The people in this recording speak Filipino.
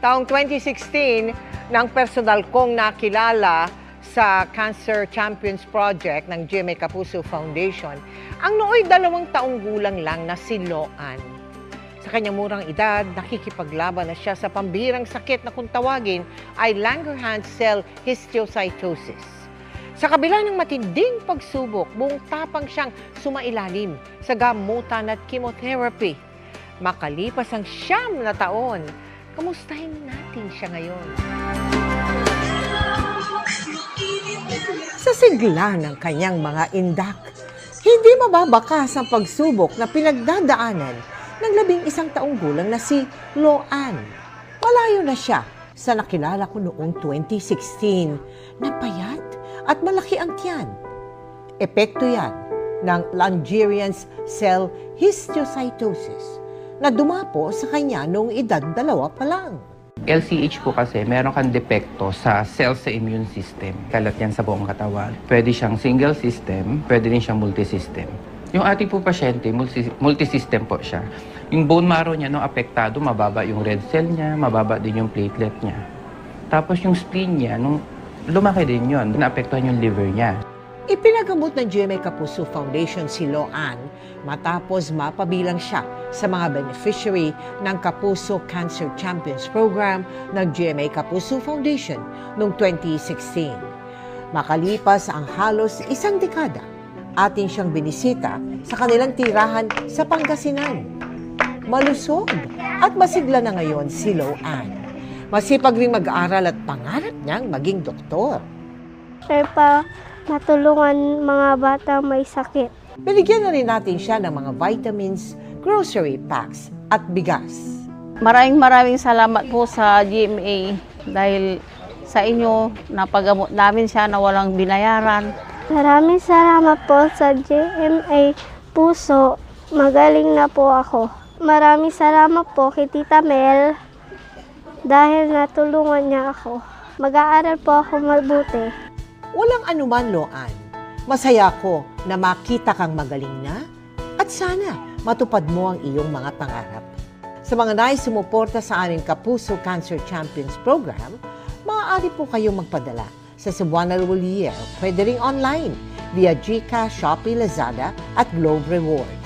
Taong 2016, nang personal kong nakilala sa Cancer Champions Project ng GMA Kapuso Foundation, ang nooy dalawang taong gulang lang na si Loan. Sa kanyang murang edad, nakikipaglaban na siya sa pambihirang sakit na kung tawagin ay Langerhans cell histiocytosis. Sa kabila ng matinding pagsubok, buong tapang siyang sumailalim sa gamutan at chemotherapy. Makalipas ang siyam na taon, kamustahin natin siya ngayon? Sa sigla ng kanyang mga indak, hindi mababakas ang pagsubok na pinagdadaanan ng labing isang taong gulang na si Loan. Malayo na siya sa nakilala ko noong 2016 na payat at malaki ang tiyan. Epekto yan ng Langerian's cell histiocytosis na dumapo sa kanya noong edad dalawa pa lang. LCH po kasi meron kang depekto sa cells sa immune system. Kalat yan sa buong katawan. Pwede siyang single system, pwede din siyang multisystem. Yung ating po pasyente, multi- multisystem po siya. Yung bone marrow niya, no, apektado, mababa yung red cell niya, mababa din yung platelet niya. Tapos yung spleen niya, nung lumaki din yun, naapektuhan yung liver niya. Ipinagamot ng GMA Kapuso Foundation si Loan matapos mapabilang siya sa mga beneficiary ng Kapuso Cancer Champions Program ng GMA Kapuso Foundation noong 2016. Makalipas ang halos isang dekada, atin siyang binisita sa kanilang tirahan sa Pangasinan. Malusog at masigla na ngayon si Loan. Masipag ring mag-aral at pangarap niyang maging doktor. Sir, pa matulungan mga bata may sakit. Binigyan na rin natin siya ng mga vitamins, grocery packs at bigas. Maraming maraming salamat po sa GMA dahil sa inyo napagamot namin siya na walang binayaran. Maraming salamat po sa GMA Puso. Magaling na po ako. Maraming salamat po kay Tita Mel dahil natulungan niya ako. Mag-aaral po ako mabuti. Walang anuman, Loan. Masaya ko na makita kang magaling na at sana matupad mo ang iyong mga pangarap. Sa mga nais sumuporta sa aming Kapuso Cancer Champions Program, maaari po kayong magpadala sa Cebuana Relier. Pwede ring online via GCash, Shopee, Lazada at Globe Rewards.